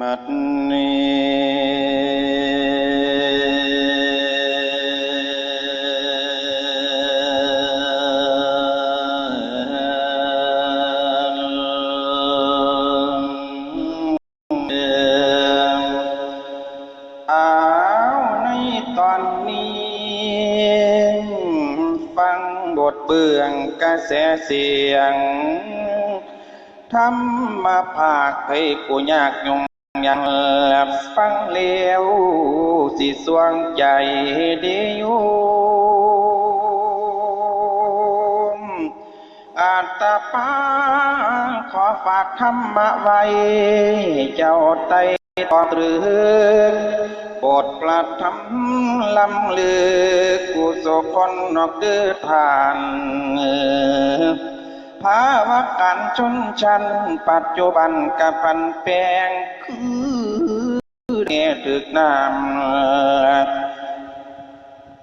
มัดนี้เอาในตอนนี้ฟังบทเบื้องกระแสเสียงทำมาภาคให้กูยากยง ยังแลบฟังเลี้ยวสิสวงใจดีอยู่อาตปาขอฝากธรรมะไว้ เจ้าไตตอตรึกโปรดประทำลำลือกุศลคนนอกเดือทาน ภาวะการชนชั้นปัจจุบันกับพันแปลงคือเนถึกน้ำ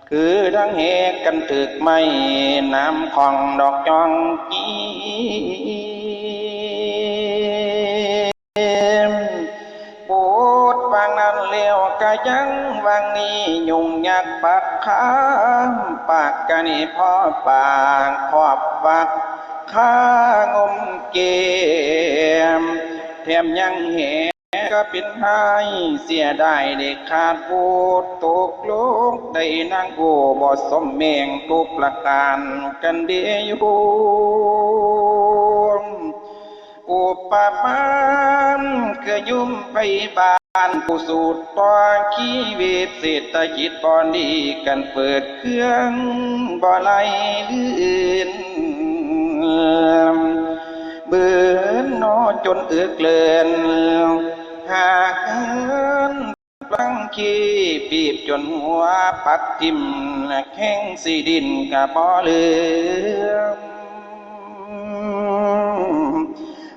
คือดังเหตุกันถึกไม่น้ำของดอกจองจีมปูดวางนั้นเลี้ยวกะยังวางนี้ยุ่งยากปากค้างปากกะนี่พ่อปากขอบปัก ข้างมเกมแถมยังเหก็เป็นหายเสียได้เด็กขาดพูดตกลุกได้นางกูบ่สมเมงทุกประการกันเดียูอุปมาคือยุ่มไปบ้านผู้สูตรตอนชีวิตเศรษฐกิจบอนดีกันเปิดเครื่องบ่อไหลลื่น บื่อนอจนเอือกเลือนหากเอินลังคีปีบจนหัวปักทิมแข้งสีดินกะบ่เลือม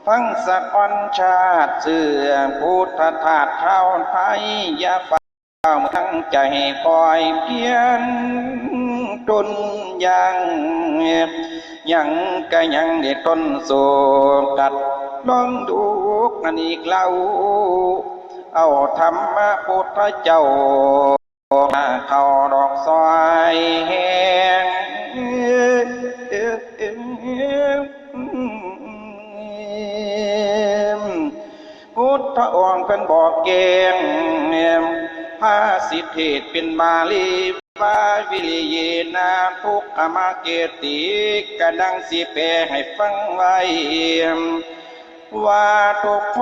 ฟังสะกอนชาติเสื่อพุทธทาสเท่าไทยยาฟ้าทั้งใจคอยเพียนจนยัง ยังก็ยังเด็ดต้นโศกัดลองดูกันอีกเล่า เอาธรรมะพุทธเจ้ามาเข้าดอกซอยแหงพุทธองค์เป็นบอกเกงพาสิทธิเทศเป็นบาลี วาวิริยนาทุกขมาเกติกะดังสิแปให้ฟังไว้ ว่าทุกค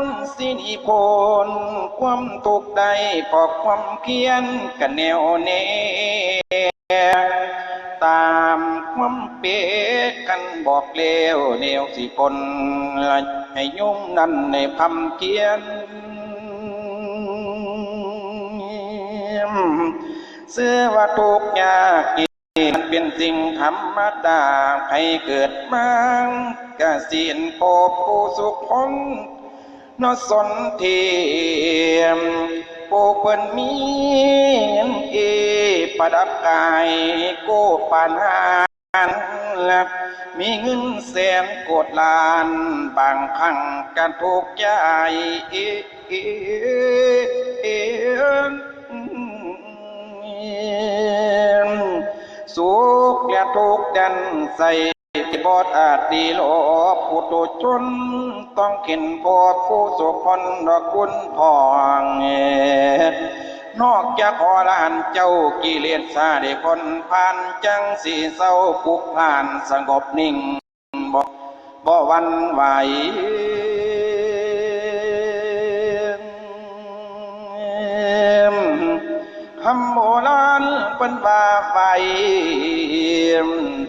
นสินิพนความทุกใดพอความเพียรกันแนวแน่ตามความเปกันบอกเลวแนวสิปนให้ยุ่งนั้นในพำเพียร เสื้อว่าทุกยากมันเป็นสิ่งธรรมดาให้เกิดมากะสินโปผู้สุขคนนอสนเทียมผู้เพิ่นมีเงินเอประดับกายโกปานหานและมีเงินแสนโกดลานบางครั้งกันทุกข์ใจเอเอเอ สุขและทุกข์ดันใส่บอดอาจดีโลภผู้ตุชนต้องเข็นพอผู้สุขคนดอกคุณพองนอกจากขอลานเจ้ากิเลสซาได้คนผ่านจังสีเศร้าปุกผ่านสงบนิ่งบ่บ่วันไหว เป็นว่าไฟ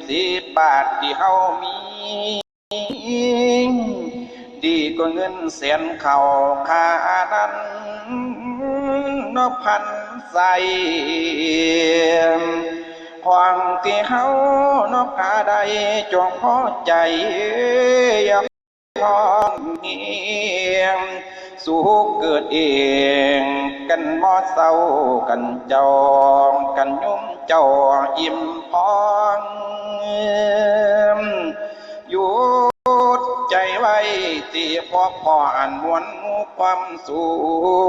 สิบบาทที่เฮามี ดีกว่าเงินแสนเข่าคานั้นนพันใส่ความที่เฮานบขาใดจงพอใจอย่าพอนเงียง สุขเกิดเอง กันมอเศร้ากันจองกันยุ่มเจ้าอิ่มพองหยุดใจไว้ที่พอพออันมวลความสุ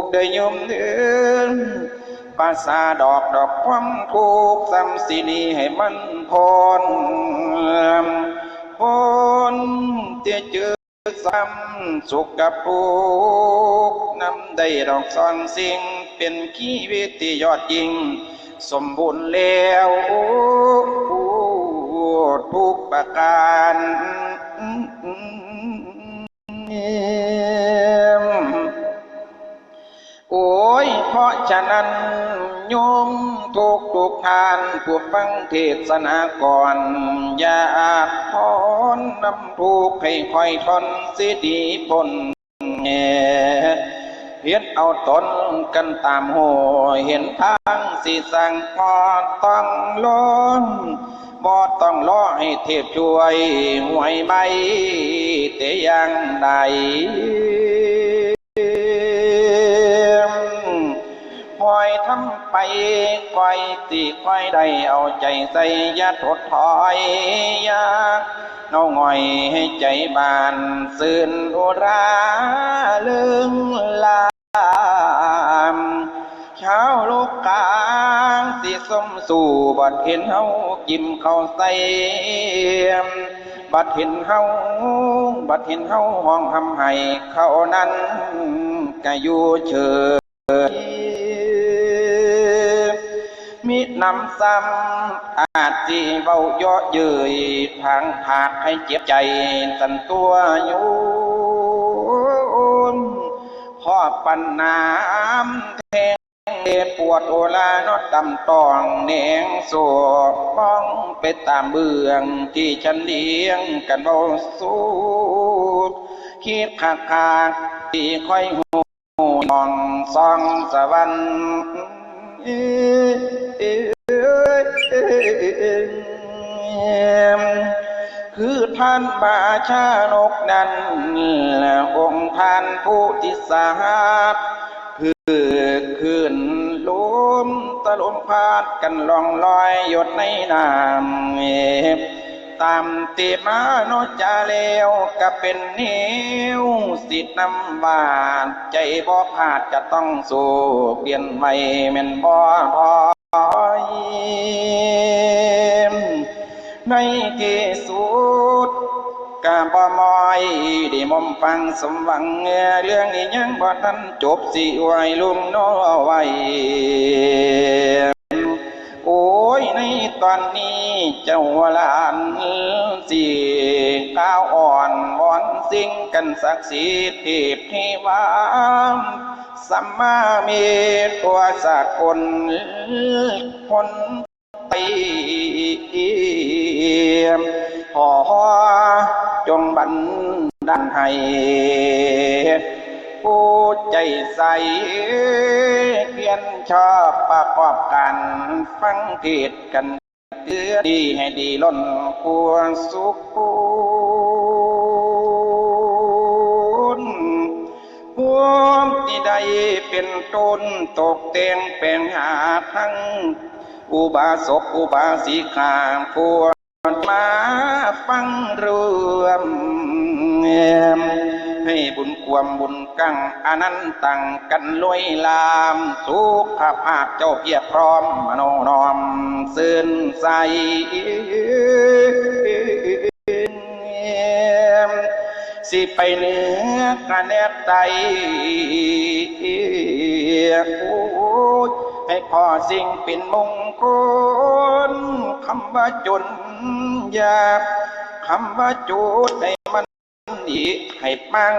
ขได้ยมเดินภาษาดอกดอกความทุกข์ซ้ำสินีให้มันพรพรเตียเจอ ซ้ำสุขกับทุกนำได้ดอกซอนสิ่ง เป็นชีวิตยยอดยิง สมบูรณ์แล้วทุกประการโอ้ยเพราะฉะนั้นโยม ทุกทุกทานผู้ฟังเทศนาก่อน อย่าอาจทอนนำทุกให้ค่อยทนสิดีพ้นแงเพียนเอาตนกันตามโหเห็นทางสิสั่งพอต้องล้นบ่ต้องรอให้เทพช่วยหวยใบแต่อยังใด ทำไปคอยตีคอยได้เอาใจใส่อยาถดถอยยาเนาหง่อยให้ใจบานสื่นอุราเลืองลามเช้าลูกกลางสิสมสู่บัดเห็นเฮากิมเข้าใส่บัดเห็นเฮาบัดเห็นเฮาห้องทำให้เขานั้นก็อยู่เฉย มินำซ้ำอาจจีเบาเยาะเย้ยทางผาดให้เจ็บใจสันตัวอยู่พ่อปันน้ำแทงเดปวดโอลานอดดำตองเนงสบป้องไปตามเบื้องที่ฉันเลี้ยงกันเบาสู้คิดขาดขาที่ค่อยหูมองซองสวรรค์ คือท่านบาชานกนั้นองค์ท่านผู้ที่สาดคือขึ้นลมตะลมพาดกันลองลอยหยดในน้ำ ตามตีมาโนจาเลวก็เป็นนิ้วสิทธิ์นำบาดใจบ่พลาดจะต้องสู้เปลี่ยนใหม่แม่นบ่พอยในที่สุดกาบ่มอยด้มอมฟังสมหวังเรื่องนี้ยังบ่ทันจบสิไว้ลุมน้อไว้ ยในตอนนี้เจ้าหลานสิก้าวอ่อนวอนสิ่งกันศักดิ์สิทธิ์เทพเทวาสัมมาเมตตัวสากลคนไปขอจงบันดันให้ ผู้ใจใสเพียนชอบประกอบกันฟังเทศกันเตือดีให้ดีล้นควรสุขคุณพวมที่ใดเป็นต้นตกแต่งแปลงหาทั้ง อุบาสกอุบาสิกาพวกมาฟังรวมให้บุญความบุญ กังอนันตังกันลอยลาม สุขภาพเจ้าเพียบพร้อมมโนนอมซื่นใสสิไปเหนือกระแนบไตโอ้ยให้พอสิ่งเป็นมงคลคำว่าจนยาคำว่าจูดให้มัน ดีให้ปัง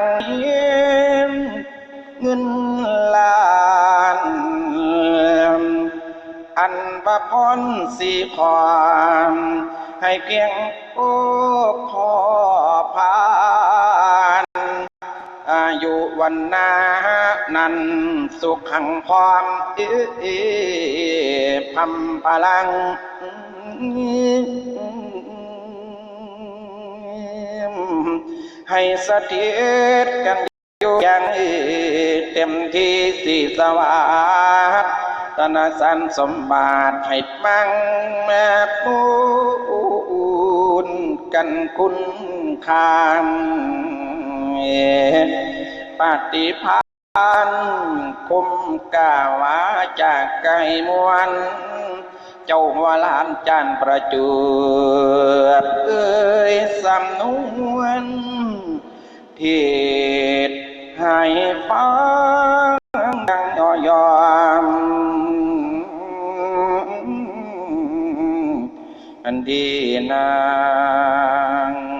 เงินล้าน อันว่าพรสีพรให้เพียงโอ้พอพานอายุวันนานั้นสุขขังพร้อมเอเอพัมพลัง ให้สถิตกันอยู่อย่างเต็มที่สีสวัสดิ์ตนาสันสมบัติให้มั่งแม่ปูนกันคุณคามปฏิภาณคุมกาวาจากไก่มวนเจ้าหัวลานจันประจวบเอ้ยสำนวน เทศให้ฟังดังยอยอมอันดีนาง